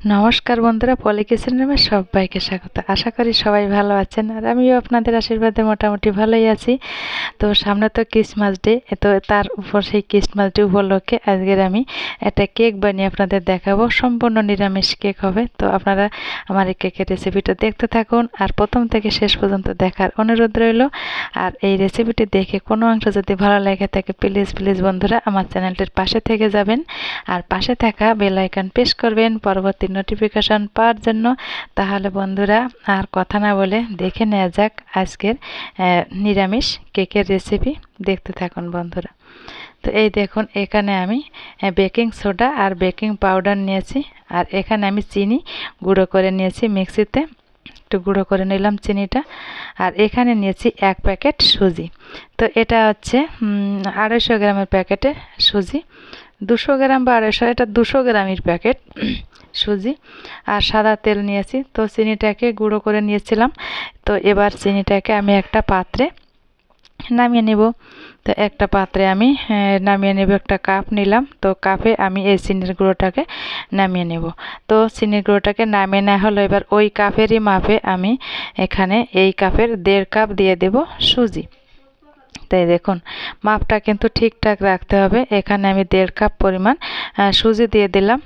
নমস্কার বন্ধুরা, পলি কিচেন রুমে সবাইকে স্বাগত। আশা করি সবাই ভালো আছেন আর আমিও আপনাদের আশীর্বাদে মোটামুটি ভালোই আছি। তো সামনে তো ক্রিসমাস ডে তো তার উপর সেই ক্রিসমাস ডে উপলক্ষে আজকের আমি একটা কেক বানিয়ে আপনাদের দেখাবো। সম্পূর্ণ নিরামিষ কেক হবে। তো আপনারা আমার এই কেকের রেসিপিটা দেখতে থাকুন আর প্রথম থেকে শেষ পর্যন্ত দেখার অনুরোধ রইল। আর এই রেসিপিটি দেখে কোনো অংশ যদি ভালো লেগে থাকে প্লিজ প্লিজ বন্ধুরা আমার চ্যানেলটির পাশে থেকে যাবেন। আর পাশে থাকা বেল আইকন প্রেস করবেন। পরবর্তী নোটিফিকেশন পাওয়ার জন্য, তাহলে বন্ধুরা আর কথা না বলে দেখে নেওয়া যাক আজকের নিরামিষ কেকের রেসিপি দেখতে থাকুন বন্ধুরা। তো এই দেখুন, এখানে আমি বেকিং সোডা আর বেকিং পাউডার নিয়েছি, আর এখানে আমি চিনি গুঁড়ো করে নিয়েছি মিক্সিতে, একটু গুঁড়ো করে নিলাম চিনিটা, আর এখানে নিয়েছি এক প্যাকেট সুজি। তো এটা হচ্ছে আড়াইশো গ্রামের প্যাকেটে সুজি, দুশো গ্রাম বা আড়াইশো, এটা দুশো গ্রামের প্যাকেট। সুজি আর সাদা তেল নিয়েছি। তো চিনিটাকে গুঁড়ো করে নিয়েছিলাম। তো এবার চিনিটাকে আমি একটা পাত্রে নামিয়ে নেব। তো একটা পাত্রে আমি নামিয়ে নেব একটা কাপ নিলাম। তো কাপে আমি এই চিনির গুঁড়োটাকে নামিয়ে নেব। তো চিনির গুঁড়োটাকে নামিয়ে নেওয়া হলো। এবার ওই কাপেরই মাপে আমি এখানে এই কাপের দেড় কাপ দিয়ে দেব সুজি। তাই দেখুন, মাপটা কিন্তু ঠিকঠাক রাখতে হবে। এখানে আমি দেড় কাপ পরিমাণ সুজি দিয়ে দিলাম।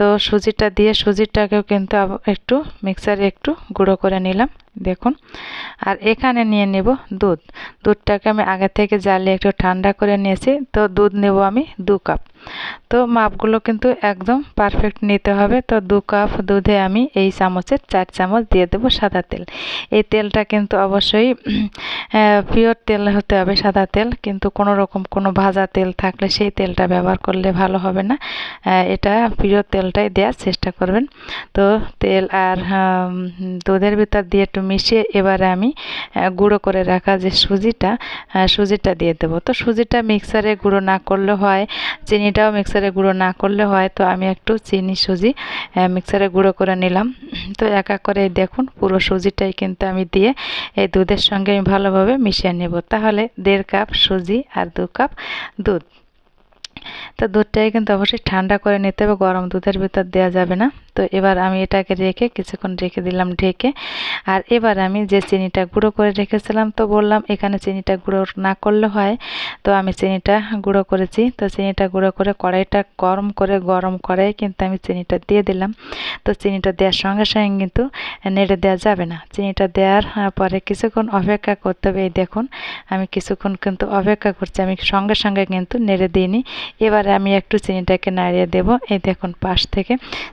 তো সুজিটা দিয়ে সুজিটাকেও কিন্তু একটু মিক্সারে একটু গুঁড়ো করে নিলাম, দেখুন। আর এখানে নিয়ে নেব দুধ। দুধটাকে আমি আগে থেকে জ্বালিয়ে একটু ঠান্ডা করে নিয়েছি, তো দুধ নেব আমি দু কাপ। তো মাপগুলো কিন্তু একদম পারফেক্ট নিতে হবে, তো দু কাপ দুধে আমি এই চামচের চার চামচ দিয়ে দেবো সাদা তেল। এই তেলটা কিন্তু অবশ্যই পিওর তেল হতে হবে সাদা তেল, কিন্তু কোনো রকম কোনো ভাজা তেল থাকলে সেই তেলটা ব্যবহার করলে ভালো হবে না। এটা পিওর তেলটাই দেওয়ার চেষ্টা করবেন। তো তেল আর দুধের ভিতর দিয়ে একটু মিশিয়ে এবারে আমি গুঁড়ো করে রাখা যে সুজিটা সুজিটা দিয়ে দেবো। তো সুজিটা মিক্সারে গুঁড়ো না করলে হয়, চিনিটাও মিক্সারে গুঁড়ো না করলে হয়, তো আমি একটু চিনি সুজি মিক্সারে গুঁড়ো করে নিলাম। তো এক করে দেখুন, পুরো সুজিটাই কিন্তু আমি দিয়ে এই দুধের সঙ্গে আমি ভালোভাবে মিশিয়ে নেব। তাহলে দেড় কাপ সুজি আর দু কাপ দুধ। তো দুধটাকে কিন্তু অবশ্যই ঠান্ডা করে নিতে হবে গরম দুধের ভিতর দেওয়া যাবে না। তো এবার আমি এটাকে রেখে কিছুক্ষণ রেখে দিলাম ঢেকে। আর এবার আমি যে চিনিটা গুঁড়ো করে রেখেছিলাম তো বললাম এখানে চিনিটা গুঁড়ো না করলে হয়। তো আমি চিনিটা গুঁড়ো করেছি। তো চিনিটা গুঁড়ো করে কড়াইটা গরম করে গরম কড়াই কিন্তু আমি চিনিটা দিয়ে দিলাম। তো চিনিটা দেওয়ার সঙ্গে সঙ্গে কিন্তু নেড়ে দেওয়া যাবে না। চিনিটা দেওয়ার পরে কিছুক্ষণ অপেক্ষা করতে হবে। এই দেখুন, আমি কিছুক্ষণ কিন্তু অপেক্ষা করছি। আমি সঙ্গে সঙ্গে কিন্তু নেড়ে দিইনি। এবারে আমি একটু চিনিটাকে নাড়িয়ে দেব। এই দেখুন, পাশ থেকে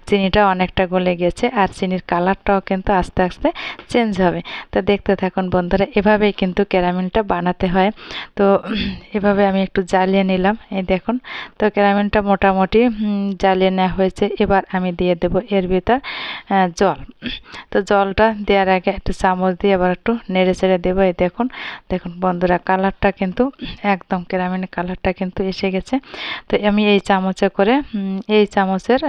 চিনিটা অনেকটা গলে গেছে আর চিনির কালারটাও কিন্তু আস্তে আস্তে চেঞ্জ হবে। তো দেখতে থাকুন বন্ধুরা, এভাবেই কিন্তু ক্যারামেলটা বানাতে হয়। তো এভাবে আমি একটু জ্বালিয়ে নিলাম, এই দেখুন। তো ক্যারামেলটা মোটামুটি জ্বালিয়ে নেওয়া হয়েছে। এবার আমি দিয়ে দেব এর ভিতর জল। তো জলটা দেওয়ার আগে একটু চামচ দিয়ে আবার একটু নেড়ে চেড়ে দেবো, এই দেখুন। দেখুন বন্ধুরা, কালারটা কিন্তু, একদম ক্যারামেলের কালারটা কিন্তু এসে গেছে। তো আমি এই চামচে করে এই চামচের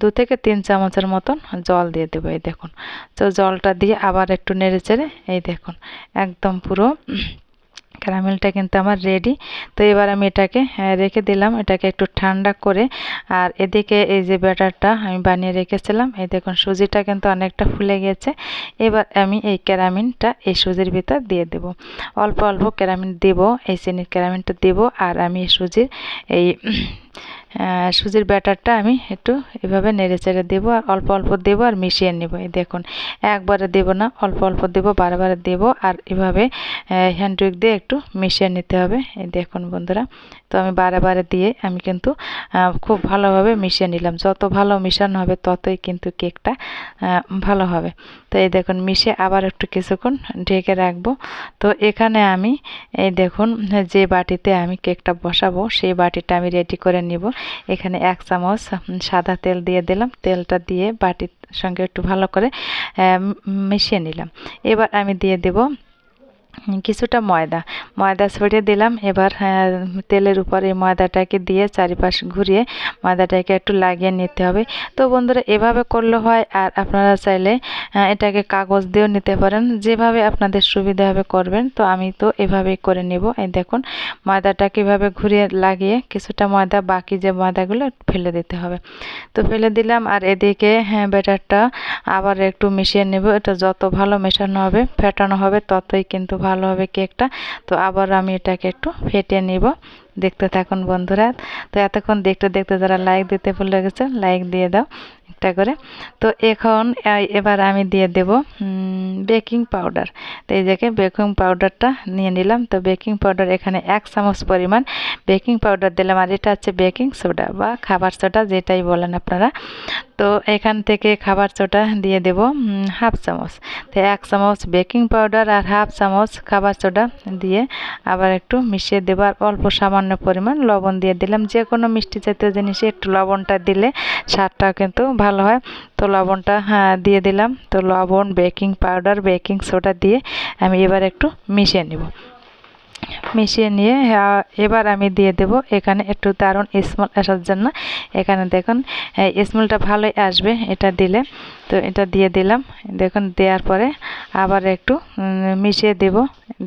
দু থেকে তিন চামচের মতন জল দিয়ে দেবো, এই দেখুন। তো জলটা দিয়ে আবার একটু নেড়ে চেড়ে, এই দেখুন, একদম পুরো ক্যারামেলটা কিন্তু আমার রেডি তো এবার আমি এটাকে রেখে দিলাম, এটাকে একটু ঠান্ডা করে। আর এদিকে এই যে ব্যাটারটা আমি বানিয়ে রেখেছিলাম, এই দেখুন, সুজিটা কিন্তু অনেকটা ফুলে গেছে। এবার আমি এই ক্যারামিনটা এই সুজির ভিতর দিয়ে দেব। অল্প অল্প ক্যারামিন দেব, এই চিনির ক্যারামিনটা দেব। আর আমি সুজির এই সুজির ব্যাটারটা আমি একটু এভাবে নেড়ে চেড়ে দেবো আর অল্প অল্প দেবো আর মিশিয়ে নেব। এই দেখুন, একবারে দেবো না, অল্প অল্প দেবো বারে দেবো আর এভাবে হ্যান্ডউইক দিয়ে একটু মিশিয়ে নিতে হবে। এই দেখুন বন্ধুরা, তো আমি বারে দিয়ে আমি কিন্তু খুব ভালোভাবে মিশিয়ে নিলাম। যত ভালো মিশানো হবে ততই কিন্তু কেকটা ভালো হবে। তো এই দেখুন মিশে আবার একটু কিছুক্ষণ ঢেকে রাখব। তো এখানে আমি, এই দেখুন, যে বাটিতে আমি কেকটা বসাবো, সেই বাটিটা আমি রেডি করে নিব। এখানে এক চামচ সাদা তেল দিয়ে দিলাম। তেলটা দিয়ে বাটির সঙ্গে একটু ভালো করে মিশিয়ে নিলাম। এবার আমি দিয়ে দেব কিছুটা ময়দা। ময়দা ছড়িয়ে দিলাম। এবার হ্যাঁ, তেলের উপর এই ময়দাটাকে দিয়ে চারিপাশ ঘুরিয়ে ময়দাটাকে একটু লাগিয়ে নিতে হবে। তো বন্ধুরা এভাবে করলে হয় আর আপনারা চাইলে এটাকে কাগজ দিয়েও নিতে পারেন। যেভাবে আপনাদের সুবিধা হবে করবেন। তো আমি তো এভাবেই করে নেব। এই দেখুন ময়দাটা কীভাবে ঘুরিয়ে লাগিয়ে কিছুটা ময়দা বাকি যে ময়দাগুলো ফেলে দিতে হবে। তো ফেলে দিলাম আর এদিকে হ্যাঁ ব্যাটারটা আবার একটু মিশিয়ে নেব। এটা যত ভালো মেশানো হবে ফেটানো হবে ততই কিন্তু ভালো হবে কেকটা। তো আবার আমি এটাকে একটু ফেটে নিব। দেখতে থাকুন বন্ধুরা। তো এতক্ষণ দেখতে দেখতে যারা লাইক দিতে ভুলে গেছে লাইক দিয়ে দাও একটা করে। তো এখন এবার আমি দিয়ে দেব বেকিং পাউডার তো এই জায়গায় বেকিং পাউডারটা নিয়ে নিলাম। তো বেকিং পাউডার এখানে এক চামচ পরিমাণ বেকিং পাউডার দিলাম। আর এটা হচ্ছে বেকিং সোডা বা খাবার সোডা যেটাই বলেন আপনারা। তো এখান থেকে খাবার সোডা দিয়ে দেব হাফ চামচ। তো এক চামচ বেকিং পাউডার আর হাফ চামচ খাবার সোডা দিয়ে আবার একটু মিশিয়ে দেবো। আর অল্প সামান্য পরিমাণ লবণ দিয়ে দিলাম। যে কোনো মিষ্টি জাতীয় জিনিসে একটু লবণটা দিলে স্বাদটাও কিন্তু ভালো হয়। তো লবণটা হ্যাঁ দিয়ে দিলাম। তো লবণ, বেকিং পাউডার, বেকিং সোডা দিয়ে আমি এবার একটু মিশিয়ে নেব। মিশিয়ে নিয়ে এবার আমি দিয়ে দেব এখানে একটু দারুণ স্মল আসার জন্য। এখানে দেখুন স্মেলটা ভালোই আসবে এটা দিলে। তো এটা দিয়ে দিলাম। দেখুন, দেওয়ার পরে আবার একটু মিশিয়ে দেব।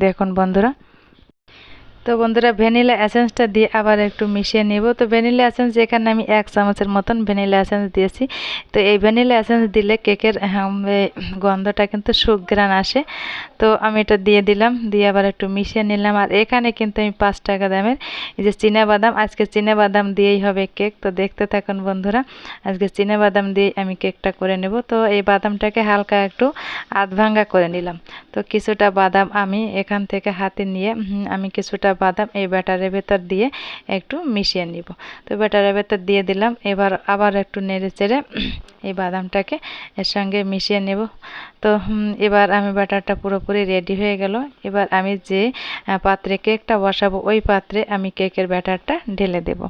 দেখুন, বন্ধুরা। তো বন্ধুরা, ভ্যানিলা এসেন্সটা দিয়ে আবার একটু মিশিয়ে নেব। তো ভ্যানিলা এসেন্স এখানে আমি এক চামচের মতন ভ্যানিলা এসেন্স দিয়েছি। তো এই ভ্যানিলা এসেন্স দিলে কেকের গন্ধটা কিন্তু সুগ্রান আসে। তো আমি এটা দিয়ে দিলাম, দিয়ে আবার একটু মিশিয়ে নিলাম। আর এখানে কিন্তু আমি পাঁচ টাকা দামের এই যে বাদাম আজকে বাদাম দিয়েই হবে কেক। তো দেখতে থাকুন বন্ধুরা, আজকে বাদাম দিয়ে আমি কেকটা করে নেব। তো এই বাদামটাকে হালকা একটু আধ ভাঙ্গা করে নিলাম। তো কিছুটা বাদাম আমি এখান থেকে হাতে নিয়ে আমি কিছুটা বাদাম এই ব্যাটারের ভেতর দিয়ে একটু মিশিয়ে নিব। তো ব্যাটারের ভেতর দিয়ে দিলাম, এবার আবার একটু নেড়ে চেড়ে এই বাদামটাকে এর সঙ্গে মিশিয়ে নেব। তো এবার আমি ব্যাটারটা পুরোপুরি রেডি হয়ে গেল। এবার আমি যে পাত্রে কেকটা বসাবো, ওই পাত্রে আমি কেকের ব্যাটারটা ঢেলে দেব।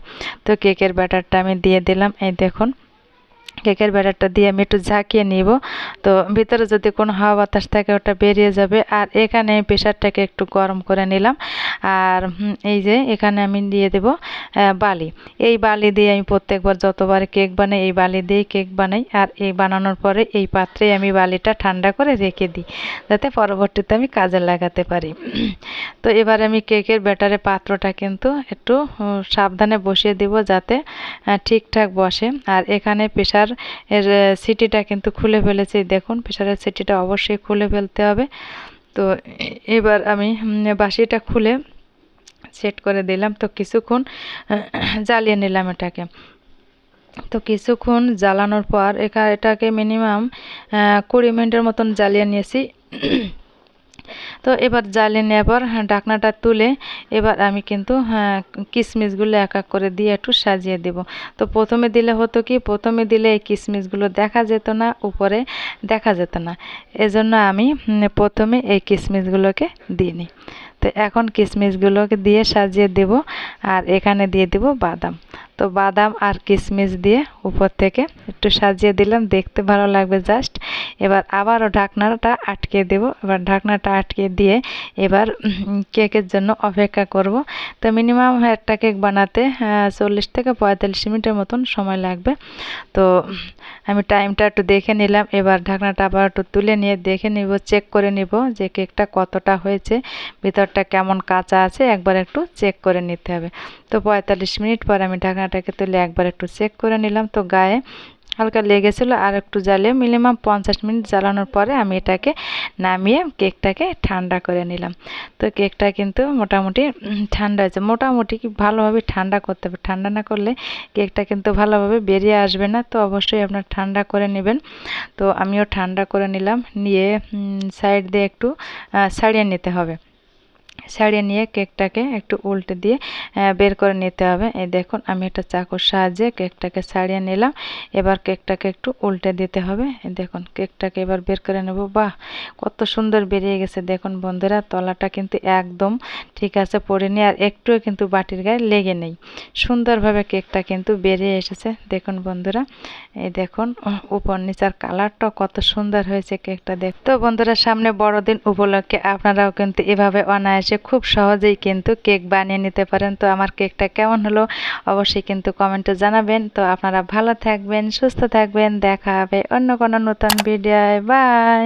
তো কেকের ব্যাটারটা আমি দিয়ে দিলাম, এই দেখুন। কেকের ব্যাটারটা দিয়ে আমি একটু ঝাঁকিয়ে নিব। তো ভিতরে যদি কোনো হাওয়া বাতাস থাকে, ওটা বেরিয়ে যাবে। আর এখানে আমি প্রেশারটাকে একটু গরম করে নিলাম। আর এই যে এখানে আমি দিয়ে দেব বালি। এই বালি দিয়ে আমি প্রত্যেকবার যতবার কেক বানাই, এই বালি দিয়েই কেক বানাই। আর এই বানানোর পরে এই পাত্রে আমি বালিটা ঠান্ডা করে রেখে দিই, যাতে পরবর্তীতে আমি কাজে লাগাতে পারি। তো এবার আমি কেকের ব্যাটারে পাত্রটা কিন্তু একটু সাবধানে বসিয়ে দিব যাতে ঠিকঠাক বসে। আর এখানে প্রেশার এর সিটিটা কিন্তু খুলে ফেলেছি। দেখুন প্রেশারের সিটিটা অবশ্যই খুলে ফেলতে হবে। তো এবার আমি বাসিটা খুলে সেট করে দিলাম। তো কিছুক্ষণ, জ্বালিয়ে নিলাম এটাকে। তো কিছুক্ষণ জ্বালানোর পর একা এটাকে মিনিমাম কুড়ি মিনিটের মতন জ্বালিয়ে নিয়েছি। তো এবার জ্বালিয়ে নেওয়ার পর ঢাকনাটা তুলে এবার আমি কিন্তু হ্যাঁ, কিশমিশগুলো এক এক করে দিয়ে একটু সাজিয়ে দেব। তো প্রথমে দিলে হতো কি প্রথমে দিলে এই কিশমিশগুলো দেখা যেত না উপরে দেখা যেত না। এজন্য আমি প্রথমে এই কিশমিশগুলোকে দিইনি তো এখন কিশমিশগুলোকে দিয়ে সাজিয়ে দেব আর এখানে দিয়ে দেব বাদাম। তো বাদাম আর কিশমিশ দিয়ে উপর থেকে একটু সাজিয়ে দিলাম। দেখতে ভালো লাগবে জাস্ট। এবার আবারও ঢাকনাটা আটকে দেব। এবার ঢাকনাটা আটকে দিয়ে এবার কেকের জন্য অপেক্ষা করব। তো মিনিমাম একটা কেক বানাতে চল্লিশ থেকে পঁয়তাল্লিশ মিনিটের মতন সময় লাগবে। তো আমি টাইমটা একটু দেখে নিলাম। এবার ঢাকনাটা আবার একটু তুলে নিয়ে দেখে নিব, চেক করে নিব যে কেকটা কতটা হয়েছে, ভিতরটা কেমন কাঁচা আছে। একবার একটু চেক করে নিতে হবে। তো পঁয়তাল্লিশ মিনিট পর আমি ঢাকনাটাকে তুলে একবার একটু চেক করে নিলাম। তো গায়ে হালকা লেগেছিলো আর একটু জ্বালিয়ে মিনিমাম পঞ্চাশ মিনিট জ্বালানোর পরে আমি এটাকে নামিয়ে কেকটাকে ঠান্ডা করে নিলাম। তো কেকটা কিন্তু মোটামুটি ঠান্ডা হয়েছে মোটামুটি ভালোভাবে ঠান্ডা করতে হবে। ঠান্ডা না করলে কেকটা কিন্তু ভালোভাবে বেরিয়ে আসবে না। তো অবশ্যই আপনার ঠান্ডা করে নেবেন। তো আমিও ঠান্ডা করে নিলাম। নিয়ে সাইড দিয়ে একটু ছাড়িয়ে নিতে হবে। ছাড়িয়ে নিয়ে কেকটাকে একটু উল্টে দিয়ে বের করে নিতে হবে। এই দেখুন, আমি একটা চাকুর সাহায্যে কেকটাকে ছাড়িয়ে নিলাম। এবার কেকটাকে একটু উল্টে দিতে হবে। দেখুন, কেকটাকে এবার বের করে নেব। বাহ, কত সুন্দর বেরিয়ে গেছে। দেখুন বন্ধুরা, তলাটা কিন্তু একদম ঠিক আছে পড়েনি আর একটুও কিন্তু বাটির গায়ে লেগে নেই। সুন্দরভাবে কেকটা কিন্তু বেরিয়ে এসেছে। দেখুন বন্ধুরা, এই দেখুন উপর নিচার কালারটা কত সুন্দর হয়েছে কেকটা দেখ তো বন্ধুরা, সামনে বড়দিন উপলক্ষে আপনারাও কিন্তু এভাবে অনায়াসে খুব সহজেই কিন্তু কেক বানিয়ে নিতে পারেন। তো আমার কেকটা কেমন হলো অবশ্যই কিন্তু কমেন্টে জানাবেন। তো আপনারা ভালো থাকবেন, সুস্থ থাকবেন। দেখা হবে অন্য কোনো নতুন ভিডিওয় বাই